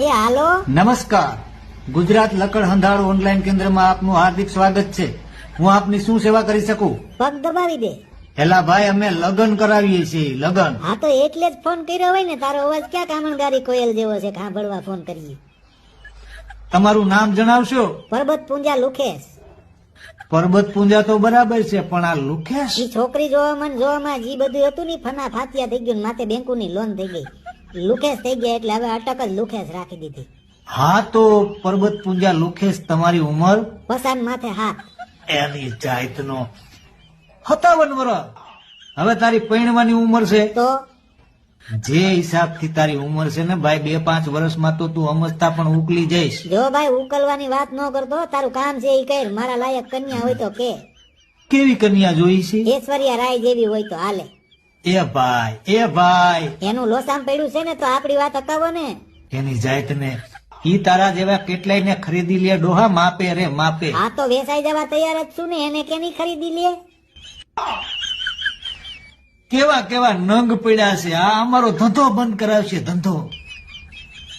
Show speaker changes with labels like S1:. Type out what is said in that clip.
S1: એ હાલો?
S2: નમસ્કાર. ગુજરાત લકડ હંધાળ ઓનલાઈન કેન્દ્રમાં આપનું હાર્દિક સ્વાગત છે. હું આપની શું સેવા કરી શકું?
S1: પગ દબાવી દે.
S2: એલા ભાઈ અમે લગ્ન કરાવીએ છીએ લગ્ન.
S1: હા તો એટલે જ ફોન કર્યો હોય ને તારો અવાજ ક્યાં કામણગારી કોયલ જેવો છે સાંભળવા ફોન કરીએ.
S2: તમારું નામ જણાવશો?
S1: પરબત પૂંજા લુખેશ.
S2: પરબત પૂંજા તો બરાબર છે પણ આ લુખેશ?
S1: છોકરી જોવામાં ને જોવામાં જી બધું હતું ને ફના ફાતિયા થઈ ગયું માથે માથે બેંકુની લોન થઈ ગઈ. લુખેશ થઈ ગયા એટલે હવે અટક જ લુખેશ રાખી દીધી.
S2: હા તો પરબત પૂજા લુખેશ તમારી ઉંમર?
S1: પસાન માથે હાથ.
S2: એની જાતનો. સત્તાવન વર્ષ હવે તારી પૈણવાની ઉંમર છે?
S1: તો?
S2: જે હિસાબથી તારી ઉંમર છે ને ભાઈ બે પાંચ વર્ષમાં તો તું અમસ્તા પણ ઉકલી જઈશ.
S1: જો ભાઈ ઉકલવાની વાત ન કરતો તારું કામ છે એ કઈ મારા લાયક કન્યા હોય તો કે.
S2: કેવી કન્યા જોઈ છે?
S1: ઐશ્વર્યા રાય જેવી હોય તો હાલે.
S2: એ ભાઈ એ ભાઈ.
S1: એનું લોસામ પડ્યું છે ને તો આપડી વાત અકાવો ને.
S2: એની જાતને. ઈ તારા જેવા કેટલાય ને ખરીદી લે ડોહા માપે રે માપે.
S1: આ તો વેસાઈ જવા તૈયાર જ છું ને એને કેની ખરીદી લે?
S2: કેવા કેવા નંગ પડ્યા છે. આ અમારો ધંધો બંધ કરાવશે ધંધો.